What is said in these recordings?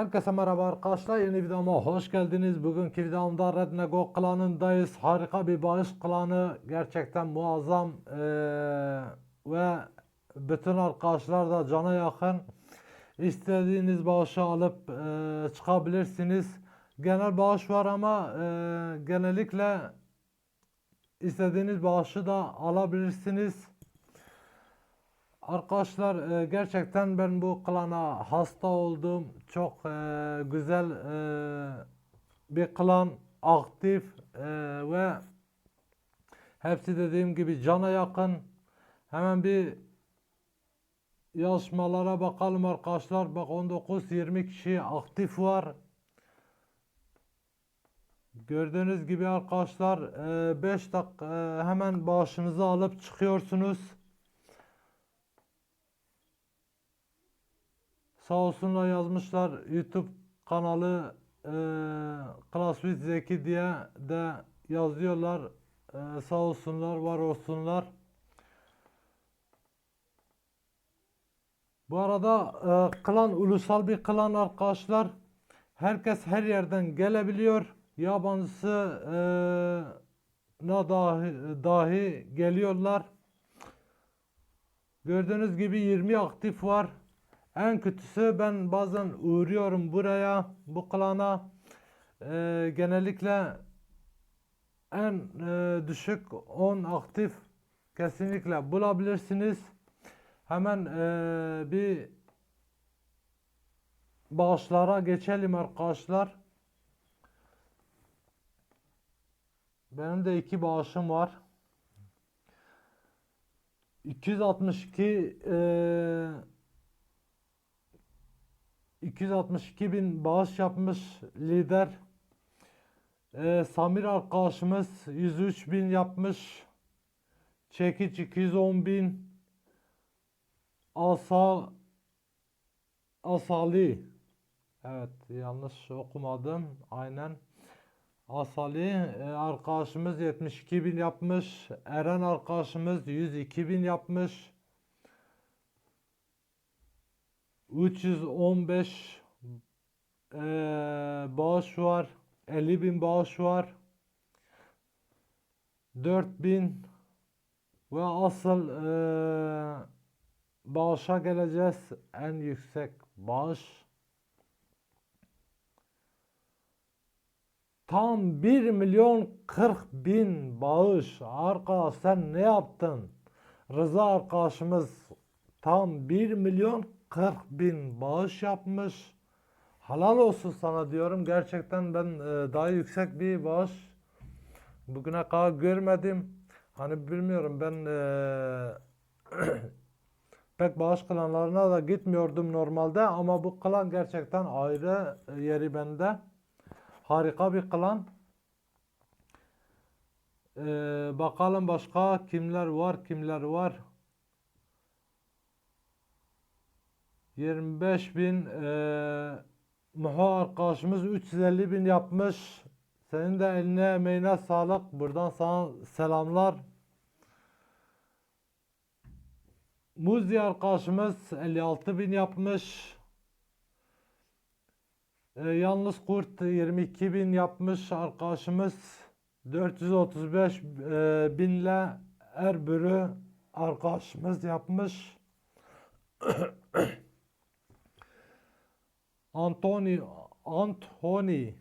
Herkese merhaba arkadaşlar yeni videoma hoş geldiniz. Bugünkü videomda Red Nego klanındayız. Harika bir bağış klanı. Gerçekten muazzam eee, ve bütün arkadaşlar da cana yakın. İstediğiniz bağışı alıp eee, çıkabilirsiniz. Genel bağış var ama eee, genellikle istediğiniz bağışı da alabilirsiniz. Arkadaşlar e, gerçekten ben bu klana hasta oldum. Çok e, güzel e, bir klan, aktif e, ve hepsi dediğim gibi cana yakın. Hemen bir yazışmalara bakalım arkadaşlar. Bak 19-20 kişi aktif var. Gördüğünüz gibi arkadaşlar 5 dakika hemen bağışınızı alıp çıkıyorsunuz. Sağ olsunlar yazmışlar YouTube kanalı e, Zeki diye de yazıyorlar. E, sağ olsunlar, var olsunlar. Bu arada e, klan ulusal bir klan arkadaşlar. Herkes her yerden gelebiliyor. Yabancısı e, na dahi, dahi geliyorlar. Gördüğünüz gibi 20 aktif var. En kötüsü ben bazen uğruyorum buraya, bu klana. Ee, genellikle en e, düşük 10 aktif kesinlikle bulabilirsiniz. Hemen e, bir bağışlara geçelim arkadaşlar. Benim de iki bağışım var. 262 eee 262 bin bağış yapmış lider. Ee, Samir arkadaşımız 103 bin yapmış. Çekiç 210 bin. Asal Asali Evet yanlış okumadım. Aynen. Asali e, arkadaşımız 72 bin yapmış. Eren arkadaşımız 102 bin yapmış. 315 eee bağış var. 50 bin bağış var. 4000 ve asıl eee bağışa geleceğiz. En yüksek bağış. Tam 1 milyon 40 bin bağış. Arkadaş sen ne yaptın? Rıza arkadaşımız tam 1 milyon 40 bin bağış yapmış. Halal olsun sana diyorum. Gerçekten ben e, daha yüksek bir bağış bugüne kadar görmedim. Hani bilmiyorum ben e, pek bağış klanlarına da gitmiyordum normalde ama bu klan gerçekten ayrı yeri bende. Harika bir klan. E, bakalım başka kimler var kimler var. 25 bin eee Muha arkadaşımız 350 bin yapmış. Senin de eline emeğine sağlık. Buradan sana selamlar. Muzi arkadaşımız 56 bin yapmış. Ee, yalnız kurt 22 bin yapmış arkadaşımız. 435 e, binle Erbürü arkadaşımız yapmış. Anthony Anthony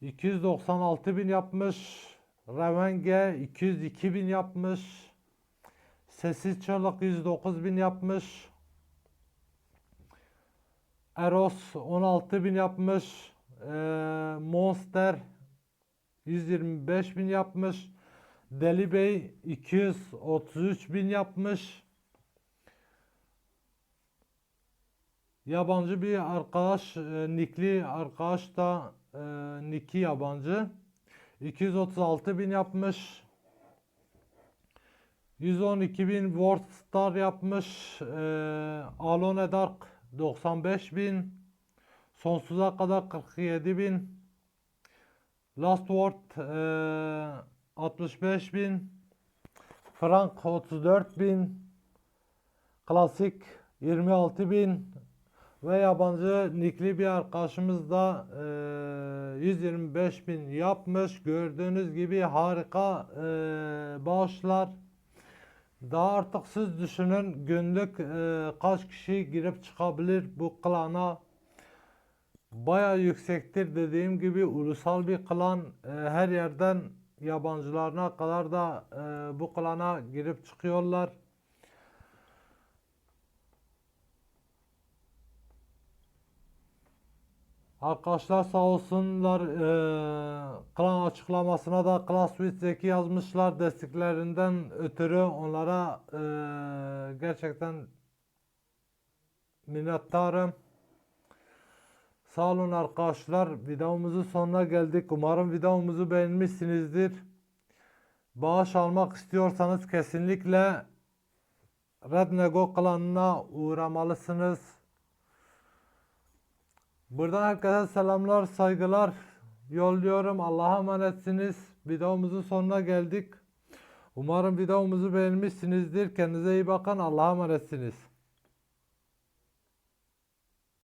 296 bin yapmış. Revenge 202 bin yapmış. Sessiz Çolak 109 bin yapmış. Eros 16 bin yapmış. Ee, Monster 125 bin yapmış. Deli Bey 233 bin yapmış. Yabancı bir arkadaş, e, Nikli arkadaş da e, Niki yabancı. 236 bin yapmış. 112 bin World Star yapmış. E, Alone Dark 95 bin. Sonsuza kadar 47 bin. Last Word e, 65 bin. Frank 34 bin. Klasik 26 bin. Ve yabancı nikli bir arkadaşımız da eee 125 bin yapmış. Gördüğünüz gibi harika eee bağışlar. Daha artık siz düşünün günlük eee, kaç kişi girip çıkabilir bu klana. Baya yüksektir dediğim gibi ulusal bir klan. Eee, her yerden yabancılarına kadar da eee, bu klana girip çıkıyorlar. Arkadaşlar sağ olsunlar eee klan açıklamasına da ClassWith Zeki yazmışlar desteklerinden ötürü onlara eee, gerçekten minnettarım. Sağ olun arkadaşlar videomuzun sonuna geldik. Umarım videomuzu beğenmişsinizdir. Bağış almak istiyorsanız kesinlikle Red Nego klanına uğramalısınız. Buradan herkese selamlar, saygılar yolluyorum. Allah'a emanetsiniz. Videomuzun sonuna geldik. Umarım videomuzu beğenmişsinizdir. Kendinize iyi bakın. Allah'a emanetsiniz.